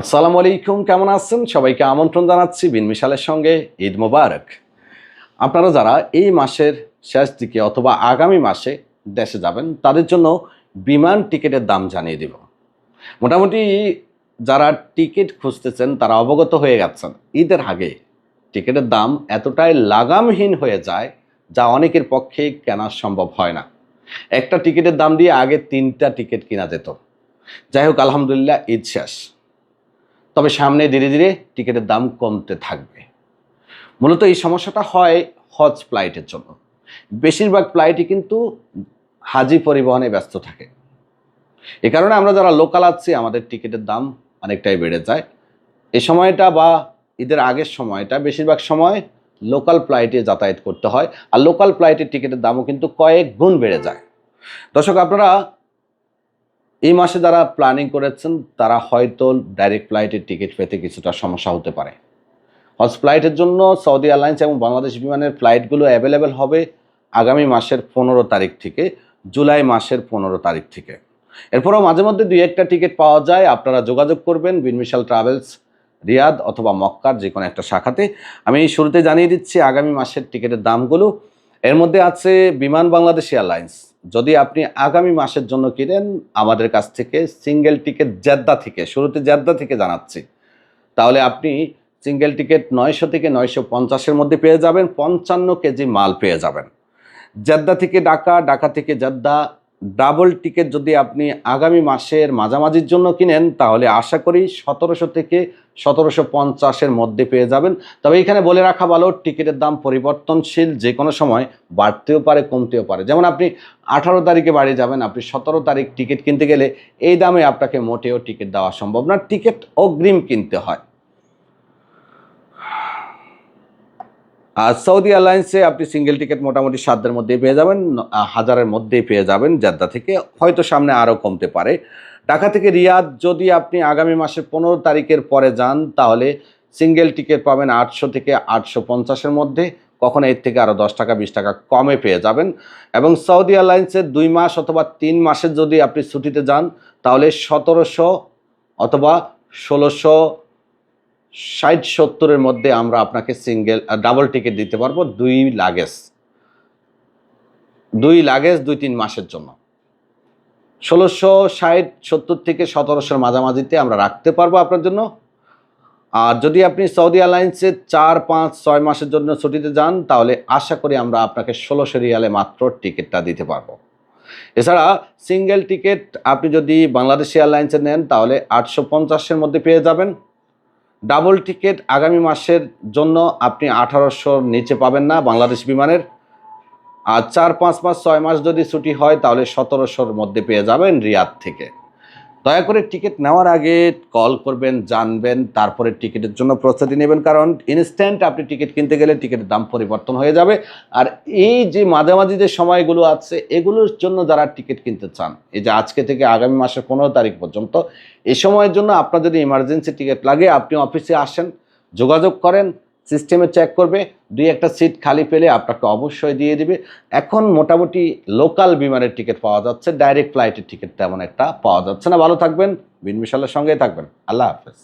আসসালামু আলাইকুম, কেমন আছেন? সবাইকে আমন্ত্রণ জানাচ্ছি বিন মিশালের সঙ্গে ঈদ মোবারক। আপনারা যারা এই মাসের শেষ দিকে অথবা আগামী মাসে দেশে যাবেন, তাদের জন্য বিমান টিকিটের দাম জানিয়ে দেব। মোটামুটি যারা টিকিট খুঁজতেছেন, তারা অবগত হয়ে গেছেন, ঈদের আগে টিকিটের দাম এতটাই লাগামহীন হয়ে যায় যা অনেকের পক্ষে কেনা সম্ভব হয় না। একটা টিকিটের দাম দিয়ে আগে তিনটা টিকিট কেনা যেত। যাই হোক, আলহামদুলিল্লাহ, ঈদ শেষ। তবে সামনে ধীরে ধীরে টিকিটের দাম কমতে থাকবে। মূলত এই সমস্যাটা হয় হজ ফ্লাইটের জন্য। বেশিরভাগ ফ্লাইটই কিন্তু হাজি পরিবহনে ব্যস্ত থাকে। এ কারণে আমরা যারা লোকাল আছি, আমাদের টিকিটের দাম অনেকটাই বেড়ে যায়। এই সময়টা বা ঈদের আগের সময়টা বেশিরভাগ সময় লোকাল ফ্লাইটে যাতায়াত করতে হয়। আর লোকাল ফ্লাইটের টিকিটের দামও কিন্তু কয়েক গুণ বেড়ে যায়। দর্শক, আপনারা এই মাসে যারা প্ল্যানিং করেছেন, তারা হয়তো ডাইরেক্ট ফ্লাইটের টিকিট পেতে কিছুটা সমস্যা হতে পারে। হজ ফ্লাইটের জন্য সৌদি এয়ারলাইন্স এবং বাংলাদেশ বিমানের ফ্লাইটগুলো অ্যাভেলেবেল হবে আগামী মাসের পনেরো তারিখ থেকে, জুলাই মাসের পনেরো তারিখ থেকে। এরপরও মাঝে মধ্যে দুই একটা টিকিট পাওয়া যায়, আপনারা যোগাযোগ করবেন বিনমিশাল ট্রাভেলস রিয়াদ অথবা মক্কার যে কোনো একটা শাখাতে। আমি শুরুতে জানিয়ে দিচ্ছি, আগামী মাসের টিকিটের দামগুলো এর মধ্যে আছে বিমান বাংলাদেশ এয়ারলাইন্স। যদি আপনি আগামী মাসের জন্য কিনেন, আমাদের কাছ থেকে সিঙ্গেল টিকিট জেদ্দা থেকে, শুরুতে জেদ্দা থেকে জানাচ্ছি। তাহলে আপনি সিঙ্গেল টিকিট নয়শো থেকে নয়শো পঞ্চাশের মধ্যে পেয়ে যাবেন, পঞ্চান্ন কেজি মাল পেয়ে যাবেন। জেদ্দা থেকে ডাকা ডাকা থেকে জেদ্দা ডাবল টিকিট যদি আপনি আগামী মাসের মাঝামাঝির জন্য কিনেন, তাহলে আশা করি সতেরোশো থেকে সতেরোশো পঞ্চাশের মধ্যে পেয়ে যাবেন। তবে এখানে বলে রাখা ভালো, টিকিটের দাম পরিবর্তনশীল যে কোনো সময় বাড়তেও পারে, কমতেও পারে। যেমন আপনি আঠারো তারিখে বাড়ি যাবেন, আপনি সতেরো তারিখ টিকিট কিনতে গেলে এই দামে আপনাকে মোটেও টিকিট দেওয়া সম্ভব না। টিকিট অগ্রিম কিনতে হয়। আর সৌদি এয়ারলাইন্সে আপনি সিঙ্গেল টিকিট মোটামুটি সাতদের মধ্যেই পেয়ে যাবেন হাজারের মধ্যেই পেয়ে যাবেন জাদ্দা থেকে। হয়তো সামনে আরও কমতে পারে। ঢাকা থেকে রিয়াদ, যদি আপনি আগামী মাসের পনেরো তারিখের পরে যান, তাহলে সিঙ্গেল টিকিট পাবেন আটশো থেকে আটশো পঞ্চাশের মধ্যে। কখনো এর থেকে আরও দশ টাকা, বিশ টাকা কমে পেয়ে যাবেন। এবং সৌদি এয়ারলাইন্সের দুই মাস অথবা তিন মাসের যদি আপনি ছুটিতে যান, তাহলে সতেরোশো অথবা ষোলোশো ষাট সত্তরের মধ্যে আমরা আপনাকে সিঙ্গেল ডাবল টিকিট দিতে পারব দুই লাগেজ দুই লাগেজ দুই তিন মাসের জন্য। ষোলোশো ষাট সত্তর থেকে সতেরোশোর মাঝামাঝিতে আমরা রাখতে পারব আপনার জন্য। আর যদি আপনি সৌদি এয়ারলাইন্সে চার, পাঁচ, ছয় মাসের জন্য ছুটিতে যান, তাহলে আশা করি আমরা আপনাকে ষোলোশো রিয়ালে মাত্র টিকিটটা দিতে পারব। এছাড়া সিঙ্গেল টিকিট আপনি যদি বাংলাদেশ এয়ারলাইন্সে নেন, তাহলে আটশো পঞ্চাশের মধ্যে পেয়ে যাবেন। ডাবল টিকিট আগামী মাসের জন্য আপনি আঠারোশোর নিচে পাবেন না বাংলাদেশ বিমানের। আর চার পাঁচ মাস ছয় মাস যদি ছুটি হয়, তাহলে সতেরোশোর মধ্যে পেয়ে যাবেন রিয়াদ থেকে। দয়া করে টিকিট নেওয়ার আগে কল করবেন, জানবেন, তারপরে টিকিটের জন্য প্রস্তুতি নেবেন, কারণ ইনস্ট্যান্ট আপনি টিকিট কিনতে গেলে টিকিটের দাম পরিবর্তন হয়ে যাবে। আর এই যে মাঝামাঝি যে সময়গুলো আছে, এগুলোর জন্য যারা টিকিট কিনতে চান, এই যে আজকে থেকে আগামী মাসের পনেরো তারিখ পর্যন্ত, এ সময়ের জন্য আপনার যদি ইমার্জেন্সি টিকিট লাগে, আপনি অফিসে আসেন, যোগাযোগ করেন সিস্টেমে চেক করবে, দুই একটা সিট খালি পেলে আপনাকে অবশ্যই দিয়ে দিবে। এখন মোটামুটি লোকাল বিমানের টিকিট পাওয়া যাচ্ছে ডাইরেক্ট ফ্লাইটের টিকিট তেমন একটা পাওয়া যাচ্ছে না। ভালো থাকবেন বিন মিশালের সঙ্গেই থাকবেন। আল্লাহ হাফেজ।